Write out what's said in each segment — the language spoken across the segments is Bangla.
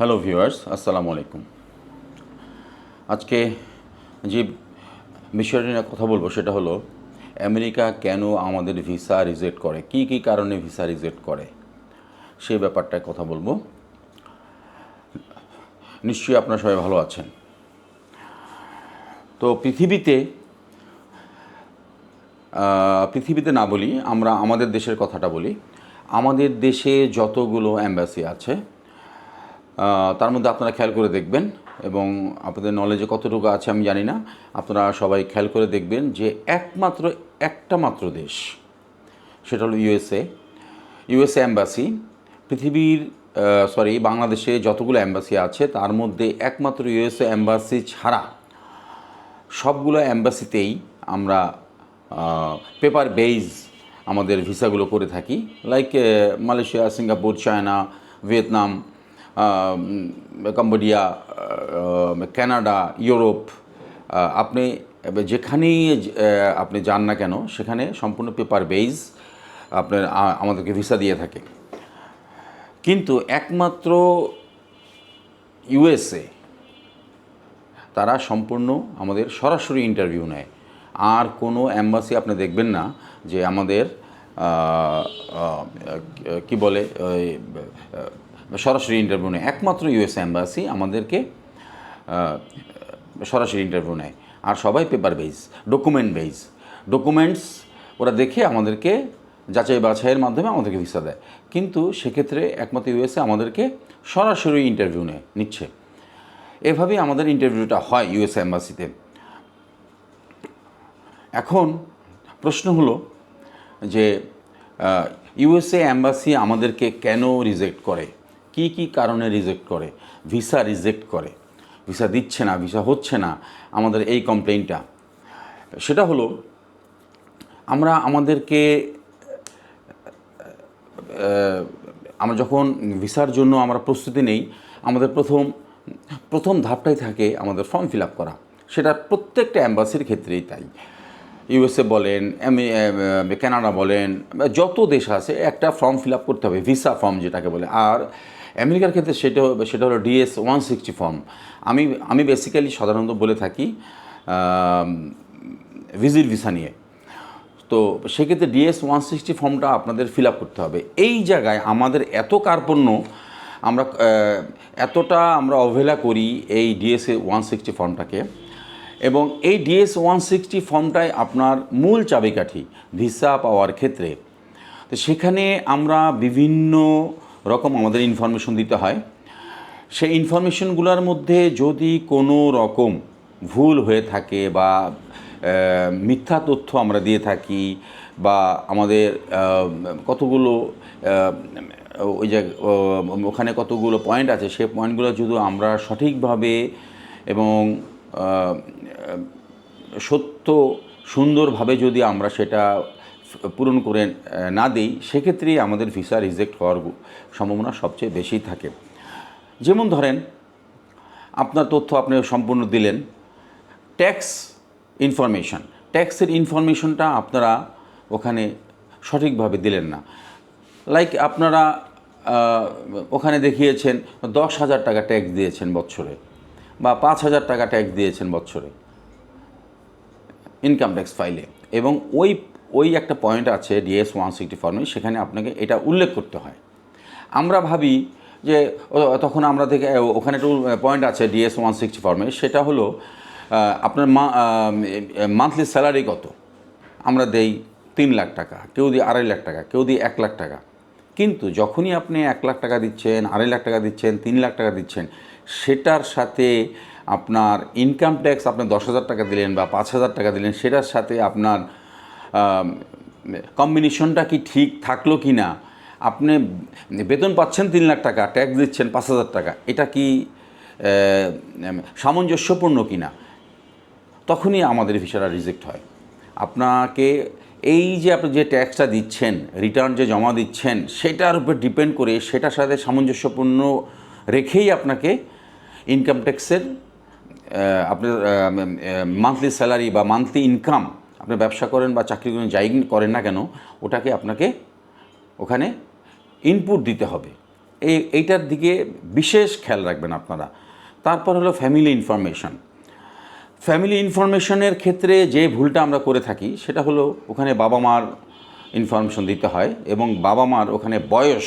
হ্যালো ভিউয়ার্স আসসালামু আলাইকুম আজকে যে বিষয়টি নিয়ে কথা বলব সেটা হলো, আমেরিকা কেন আমাদের ভিসা রিজেক্ট করে? কি কি কারণে ভিসা রিজেক্ট করে? সেই ব্যাপারটায় কথা বলব। নিশ্চয়ই আপনারা সবাই ভালো আছেন। তো পৃথিবীতে পৃথিবীতে না বলি, আমরা আমাদের দেশের কথাটা বলি, আমাদের দেশে যতগুলো অ্যাম্বাসি আছে তার মধ্যে আপনারা খেয়াল করে দেখবেন এবং আপনাদের নলেজে কতটুকু আছে আমি জানি না। আপনারা সবাই খেয়াল করে দেখবেন যে একমাত্র একটা মাত্র দেশ, সেটা হলো ইউএসএ ইউএসএ অ্যাম্বাসি পৃথিবীর সরি বাংলাদেশে যতগুলো অ্যাম্বাসি আছে, তার মধ্যে একমাত্র ইউএসএ অ্যাম্বাসি ছাড়া সবগুলো অ্যাম্বাসিতেই আমরা পেপার বেইজ আমাদের ভিসাগুলো করে থাকি। Like Malaysia, Singapore, China, Vietnam Cambodia Canada Europe আপনি যেখানেই আপনি যান না কেন, সেখানে সম্পূর্ণ পেপার বেইজ আপনার আমাদেরকে ভিসা দিয়ে থাকে। কিন্তু একমাত্র ইউএসএ তারা সম্পূর্ণ আমাদের সরাসরি ইন্টারভিউ নেয়। আর কোনো অ্যাম্বাসি আপনি দেখবেন না যে আমাদের কি বলে সরাসরি ইন্টারভিউ নেয়। একমাত্র ইউএস অ্যাম্বাসি আমাদেরকে সরাসরি ইন্টারভিউ নেয়। আর সবাই paper base document base documents ওরা দেখে আমাদেরকে যাচাই বাছাইয়ের মাধ্যমে আমাদেরকে ভিসা দেয়। কিন্তু সেক্ষেত্রে একমাত্র ইউএসএ আমাদেরকে সরাসরি ইন্টারভিউ নেয়, নিচ্ছে। এভাবেই আমাদের ইন্টারভিউটা হয় ইউএস অ্যাম্বাসিতে এখন প্রশ্ন হলো যে ইউএসএ অ্যাম্বাসি আমাদেরকে কেন রিজেক্ট করে? কি কি কারণে রিজেক্ট করে? ভিসা রিজেক্ট করে। ভিসা দিচ্ছে না ভিসা হচ্ছে না, আমাদের এই কমপ্লেইনটা সেটা হলো, আমরা আমাদেরকে আমরা যখন ভিসার জন্য আমরা প্রস্তুতি নেই, আমাদের প্রথম প্রথম ধাপটাই থাকে আমাদের ফর্ম ফিল আপ করা। সেটা প্রত্যেকটা অ্যাম্বাসির ক্ষেত্রেই তাই। ইউএসএ বলেন কানাডা বলেন, যত দেশ আছে, একটা ফর্ম ফিল আপ করতে হবে ভিসা ফর্ম যেটাকে বলে। আর আমেরিকার ক্ষেত্রে সেটা সেটা হলো ডিএস ওয়ান সিক্সটি ফর্ম। আমি আমি বেসিক্যালি সাধারণত বলে থাকি ভিজিট ভিসা নিয়ে। তো সেক্ষেত্রে ডিএস ওয়ান সিক্সটি ফর্মটা আপনাদের ফিল আপ করতে হবে। এই জায়গায় আমাদের এত কার্পণ্য, আমরা এতটা আমরা অবহেলা করি এই ডিএস ওয়ান সিক্সটি ফর্মটাকে। এবং এই ডিএস ওয়ান সিক্সটি ফর্মটাই আপনার মূল চাবিকাঠি, ভিসা পাওয়ার ক্ষেত্রে। তো সেখানে আমরা বিভিন্ন রকম আমাদের ইনফরমেশন দিতে হয়। সেই ইনফরমেশনগুলোর মধ্যে যদি কোনো রকম ভুল হয়ে থাকে বা মিথ্যা তথ্য আমরা দিয়ে থাকি বা আমাদের কতগুলো ওই যে ওখানে কতগুলো পয়েন্ট আছে, সেই পয়েন্টগুলো যদি আমরা সঠিকভাবে এবং সত্য, সুন্দরভাবে যদি আমরা সেটা পূরণ করে না দিই, সেক্ষেত্রেই আমাদের ভিসা রিজেক্ট হওয়ার সম্ভাবনা সবচেয়ে বেশি থাকে। যেমন ধরেন, আপনার তথ্য আপনি সম্পূর্ণ দিলেন। ট্যাক্স ইনফরমেশন ট্যাক্সের ইনফরমেশনটা আপনারা ওখানে সঠিকভাবে দিলেন না। লাইক আপনারা ওখানে দেখিয়েছেন দশ হাজার টাকা ট্যাক্স দিয়েছেন বছরে বা পাঁচ হাজার টাকা ট্যাক্স দিয়েছেন বছরে ইনকাম ট্যাক্স ফাইলে এবং ওই ওই একটা পয়েন্ট আছে ডিএস ওয়ান সিক্সটি ফর্মে সেখানে আপনাকে এটা উল্লেখ করতে হয়। আমরা ভাবি যে তখন আমরা থেকে ওখানে একটু পয়েন্ট আছে ডিএস ওয়ান সিক্সটি ফর্মে সেটা হলো আপনার মান্থলি স্যালারি কত? আমরা দেই তিন লাখ টাকা, কেউ দিই আড়াই লাখ টাকা, কেউ দিই এক লাখ টাকা। কিন্তু যখনই আপনি এক লাখ টাকা দিচ্ছেন, আড়াই লাখ টাকা দিচ্ছেন, তিন লাখ টাকা দিচ্ছেন, সেটার সাথে আপনার ইনকাম ট্যাক্স আপনি দশ হাজার টাকা দিলেন বা পাঁচ হাজার টাকা দিলেন, সেটার সাথে আপনার কম্বিনেশনটা কি ঠিক থাকল কি না? আপনি বেতন পাচ্ছেন তিন লাখ টাকা ট্যাক্স দিচ্ছেন পাঁচ হাজার টাকা। এটা কি সামঞ্জস্যপূর্ণ কি না? তখনই আমাদের ভিসাটা রিজেক্ট হয়। আপনাকে এই যে আপনি যে ট্যাক্সটা দিচ্ছেন রিটার্ন যে জমা দিচ্ছেন, সেটার উপর ডিপেন্ড করে সেটার সাথে সামঞ্জস্যপূর্ণ রেখেই আপনাকে ইনকাম ট্যাক্সের আপনার মান্থলি স্যালারি বা মান্থলি ইনকাম আপনি ব্যবসা করেন বা চাকরি করেন যাই করেন না কেন, ওটাকে আপনাকে ওখানে ইনপুট দিতে হবে। এই, এইটার দিকে বিশেষ খেয়াল রাখবেন আপনারা। তারপর হলো ফ্যামিলি ইনফরমেশন ফ্যামিলি ইনফরমেশনের ক্ষেত্রে যে ভুলটা আমরা করে থাকি, সেটা হলো ওখানে বাবা মার ইনফরমেশন দিতে হয় এবং বাবা মার ওখানে বয়স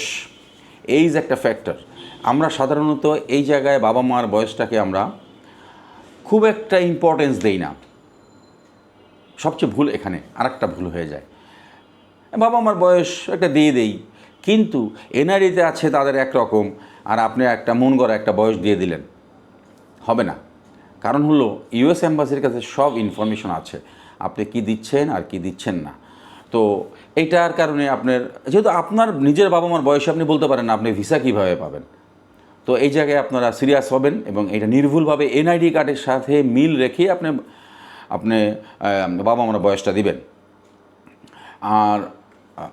এইজ একটা ফ্যাক্টর আমরা সাধারণত এই জায়গায় বাবা মার বয়সটাকে আমরা খুব একটা ইম্পর্টেন্স দেই না। সবচেয়ে ভুল এখানে, আরেকটা ভুল হয়ে যায়। বাবা মার বয়স একটা দিয়ে দেই, কিন্তু এনআরইতে আছে তাদের একরকম, আর আপনি একটা মন গড়া একটা বয়স দিয়ে দিলেন। হবে না। কারণ হলো, ইউএস অ্যাম্বাসির কাছে সব ইনফরমেশন আছে, আপনি কি দিচ্ছেন আর কি দিচ্ছেন না। তো এইটার কারণে আপনার, যেহেতু আপনার নিজের বাবা মার বয়সে আপনি বলতে পারেন না, আপনি ভিসা কীভাবে পাবেন। তো এই জায়গায় আপনারা সিরিয়াস হবেন এবং এটা নির্ভুলভাবে এনআইডি কার্ডের সাথে মিল রেখে আপনি আপনি বাবা মার বয়সটা দিবেন। আর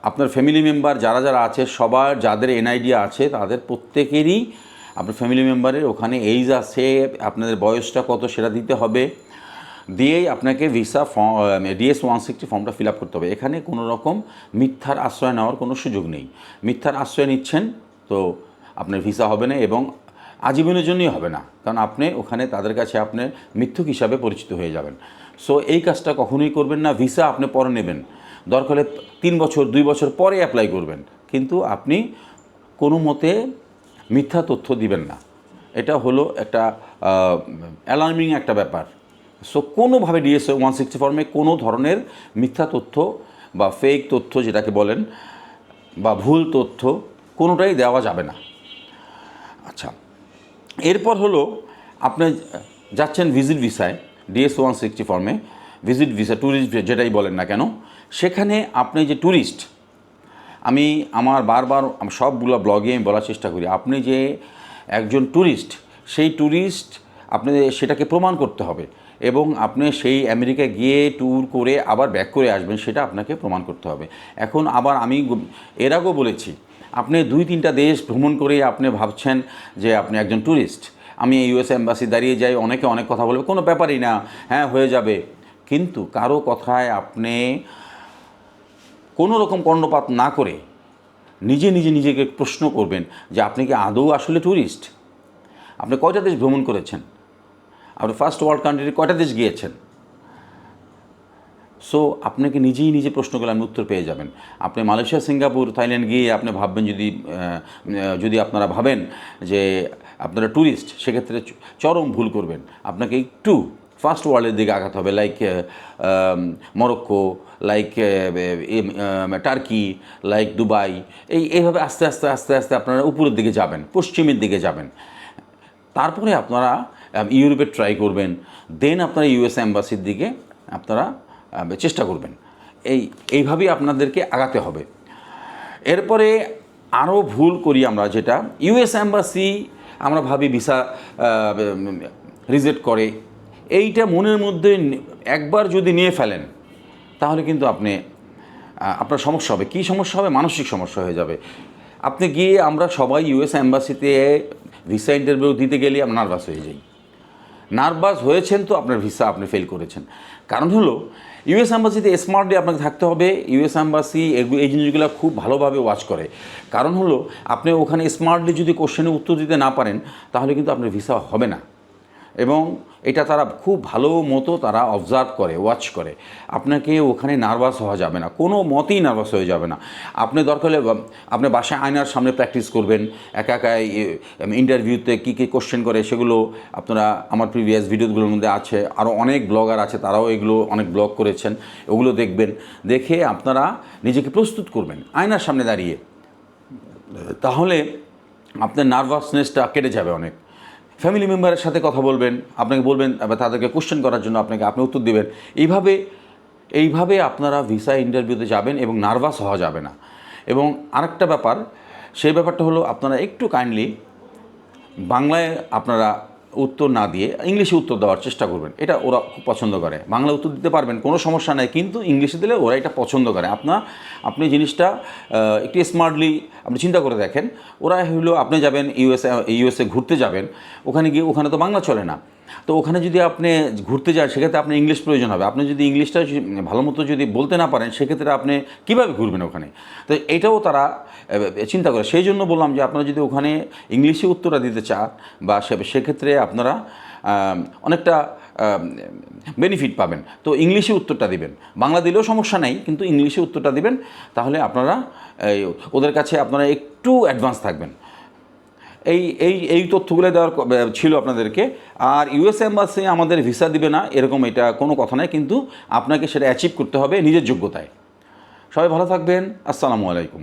আপনার ফ্যামিলি মেম্বার যারা যারা আছে, সবার যাদের এনআইডি আছে, তাদের প্রত্যেকেরই আপনার ফ্যামিলি মেম্বারের ওখানে এইজ আছে, আপনাদের বয়সটা কত সেটা দিতে হবে। দিয়েই আপনাকে visa form DS one sixty ফর্মটা ফিল আপ করতে হবে। এখানে কোনো রকম মিথ্যার আশ্রয় নেওয়ার কোনো সুযোগ নেই। মিথ্যার আশ্রয় নিচ্ছেন, তো আপনার ভিসা হবে না এবং আজীবনের জন্যই হবে না। কারণ আপনি ওখানে তাদের কাছে আপনি মিথ্যুক হিসাবে পরিচিত হয়ে যাবেন। সো এই কাজটা কখনোই করবেন না ভিসা আপনি পরে নেবেন। দরকার হলে তিন বছর, দুই বছর পরে অ্যাপ্লাই করবেন। কিন্তু আপনি কোনো মতে মিথ্যা তথ্য দিবেন না। এটা হলো একটা অ্যালার্মিং একটা ব্যাপার। সো কোনোভাবে ডিএসএ ওয়ান সিক্সটি ফর্মে কোনো ধরনের মিথ্যা তথ্য বা ফেক তথ্য যেটাকে বলেন বা ভুল তথ্য কোনোটাই দেওয়া যাবে না। আচ্ছা এরপর হলো আপনি যাচ্ছেন ভিজিট ভিসায় ডিএস ওয়ান সিক্সটি ফর্মে ভিজিট ভিসা, ট্যুরিস্ট যেটাই বলেন না কেন, সেখানে আপনি যে ট্যুরিস্ট, আমি আমার বারবার সবগুলো ব্লগে আমি বলার চেষ্টা করি, আপনি যে একজন ট্যুরিস্ট, সেই ট্যুরিস্ট আপনি সেটাকে প্রমাণ করতে হবে এবং আপনি সেই আমেরিকায় গিয়ে ট্যুর করে আবার ব্যাক করে আসবেন, সেটা আপনাকে প্রমাণ করতে হবে। এখন আবার আমি এর আগেও বলেছি, আপনি দুই তিনটা দেশ ভ্রমণ করে আপনি ভাবছেন যে আপনি একজন ট্যুরিস্ট আমি ইউএস এম্বাসি দাঁড়িয়ে যাই, অনেকে অনেক কথা বলবে, কোনো ব্যাপারই না হ্যাঁ হয়ে যাবে। কিন্তু কারও কথায় আপনি কোনো রকম কর্ণপাত না করে নিজে নিজে, নিজেকে প্রশ্ন করবেন যে আপনি কি আদৌ আসলে ট্যুরিস্ট আপনি কয়টা দেশ ভ্রমণ করেছেন? আপনি ফার্স্ট ওয়ার্ল্ড কান্ট্রির কয়টা দেশ গিয়েছেন? সো আপনাকে নিজেই নিজে প্রশ্ন করলে আপনি উত্তর পেয়ে যাবেন। আপনি মালয়েশিয়া, সিঙ্গাপুর, থাইল্যান্ড গিয়ে আপনি ভাববেন যদি যদি আপনারা ভাবেন যে আপনারা ট্যুরিস্ট সেক্ষেত্রে চরম ভুল করবেন। আপনাকে একটু ফার্স্ট ওয়ার্ল্ডের দিকে আগাতে হবে like Morocco like Turkey like Dubai, এই, এইভাবে আস্তে আস্তে আস্তে আস্তে আপনারা উপরের দিকে যাবেন, পশ্চিমের দিকে যাবেন। তারপরে আপনারা ইউরোপে ট্রাই করবেন দেন আপনারা ইউএস অ্যাম্বাসির দিকে আপনারা চেষ্টা করবেন। এই, এইভাবেই আপনাদেরকে আগাতে হবে। এরপরে আরও ভুল করি আমরা যেটা ইউএস অ্যাম্বাসি আমরা ভাবি ভিসা রিজেক্ট করে। এইটা মনের মধ্যে একবার যদি নিয়ে ফেলেন, তাহলে কিন্তু আপনি আপনার সমস্যা হবে। কী সমস্যা হবে? মানসিক সমস্যা হয়ে যাবে। আপনি গিয়ে আমরা সবাই ইউএস অ্যাম্বাসিতে ভিসা ইন্টারভিউ দিতে গেলে আমরা নার্ভাস হয়ে যাই। নার্ভাস হয়েছেন তো আপনার ভিসা আপনি ফেল করেছেন। কারণ হলো, ইউএস অ্যাম্বাসিতে স্মার্টলি আপনাকে থাকতে হবে, ইউএস অ্যাম্বাসি এই জিনিসগুলো খুব ভালোভাবে ওয়াচ করে। কারণ হলো, আপনি ওখানে স্মার্টলি যদি কোশ্চেনে উত্তর দিতে না পারেন, তাহলে কিন্তু আপনার ভিসা হবে না। এবং এটা তারা খুব ভালো মতো তারা অবজার্ভ করে ওয়াচ করে। আপনাকে ওখানে নার্ভাস হওয়া যাবে না। কোনো মতেই নার্ভাস হয়ে যাবে না। আপনি দরকার হলে, আপনি বাসায় আয়নার সামনে প্র্যাকটিস করবেন। একা একা ইন্টারভিউতে কী কী কোশ্চেন করে সেগুলো আপনারা, আমার প্রিভিয়াস ভিডিওগুলোর মধ্যে আছে। আরও অনেক ব্লগার আছে, তারাও এগুলো অনেক ব্লগ করেছেন। ওগুলো দেখবেন। দেখে আপনারা নিজেকে প্রস্তুত করবেন। আয়নার সামনে দাঁড়িয়ে। তাহলে আপনার নার্ভাসনেসটা কেটে যাবে অনেক। ফ্যামিলি মেম্বারের সাথে কথা বলবেন, আপনাকে বলবেন তাদেরকে কোশ্চেন করার জন্য আপনাকে, আপনি উত্তর দেবেন। এইভাবে এইভাবে আপনারা ভিসা ইন্টারভিউতে যাবেন এবং নার্ভাস হওয়া যাবে না। এবং আরেকটা ব্যাপার, সেই ব্যাপারটা হলো আপনারা একটু কাইন্ডলি বাংলায় আপনারা উত্তর না দিয়ে ইংলিশে উত্তর দেওয়ার চেষ্টা করবেন। এটা ওরা খুব পছন্দ করে। বাংলা উত্তর দিতে পারবেন, কোনো সমস্যা নেই। কিন্তু ইংলিশে দিলে ওরা এটা পছন্দ করে। আপনার আপনি জিনিসটা একটু স্মার্টলি আপনি চিন্তা করে দেখেন। ওরা হলো, আপনি যাবেন ইউএসএ ইউএসএ ঘুরতে যাবেন। ওখানে গিয়ে, ওখানে তো বাংলা চলে না। তো ওখানে যদি আপনি ঘুরতে যান, সেক্ষেত্রে আপনার ইংলিশ প্রয়োজন হবে। আপনি যদি ইংলিশটা যদি ভালো মতো যদি বলতে না পারেন, সেক্ষেত্রে আপনি কীভাবে ঘুরবেন ওখানে? তো এটাও তারা চিন্তা করে। সেই জন্য বললাম যে আপনারা যদি ওখানে ইংলিশে উত্তরটা দিতে চান, বা সেক্ষেত্রে আপনারা অনেকটা বেনিফিট পাবেন। তো ইংলিশে উত্তরটা দিবেন। বাংলা দিলেও সমস্যা নেই, কিন্তু ইংলিশে উত্তরটা দিবেন, তাহলে আপনারা ওদের কাছে আপনারা একটু অ্যাডভান্স থাকবেন। এই এই এই তথ্যগুলো দেওয়ার ছিল আপনাদেরকে। আর ইউএস এম্বাসি আমাদের ভিসা দিবে না, এরকম এটা কোনো কথা নয় কিন্তু আপনাকে সেটা অ্যাচিভ করতে হবে নিজের যোগ্যতায়। সবাই ভালো থাকবেন, আসসালামু আলাইকুম।